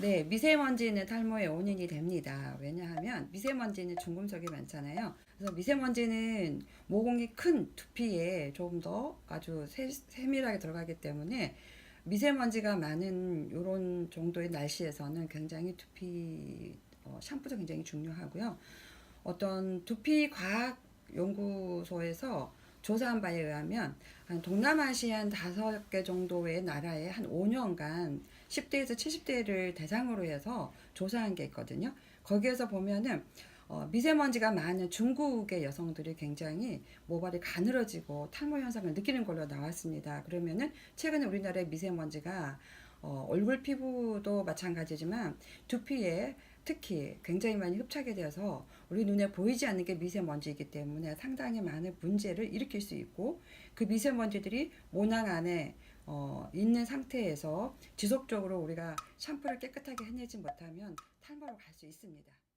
네, 미세먼지는 탈모의 원인이 됩니다. 왜냐하면 미세먼지는 중금속이 많잖아요. 그래서 미세먼지는 모공이 큰 두피에 조금 더 아주 세, 세밀하게 들어가기 때문에 미세먼지가 많은 이런 정도의 날씨에서는 굉장히 두피 어, 샴푸도 굉장히 중요하고요. 어떤 두피 과학 연구소에서 조사한 바에 의하면 한 동남아시안 다섯 개 정도의 나라에 한 5년간 10대에서 70대를 대상으로 해서 조사한 게 있거든요. 거기에서 보면은 어, 미세먼지가 많은 중국의 여성들이 굉장히 모발이 가늘어지고 탈모 현상을 느끼는 걸로 나왔습니다. 그러면은 최근에 우리나라의 미세먼지가 어, 얼굴 피부도 마찬가지지만 두피에 특히 굉장히 많이 흡착이 되어서 우리 눈에 보이지 않는 게 미세먼지이기 때문에 상당히 많은 문제를 일으킬 수 있고 그 미세먼지들이 모낭 안에 어, 있는 상태에서 지속적으로 우리가 샴푸를 깨끗하게 해내지 못하면 탈모로 갈 수 있습니다.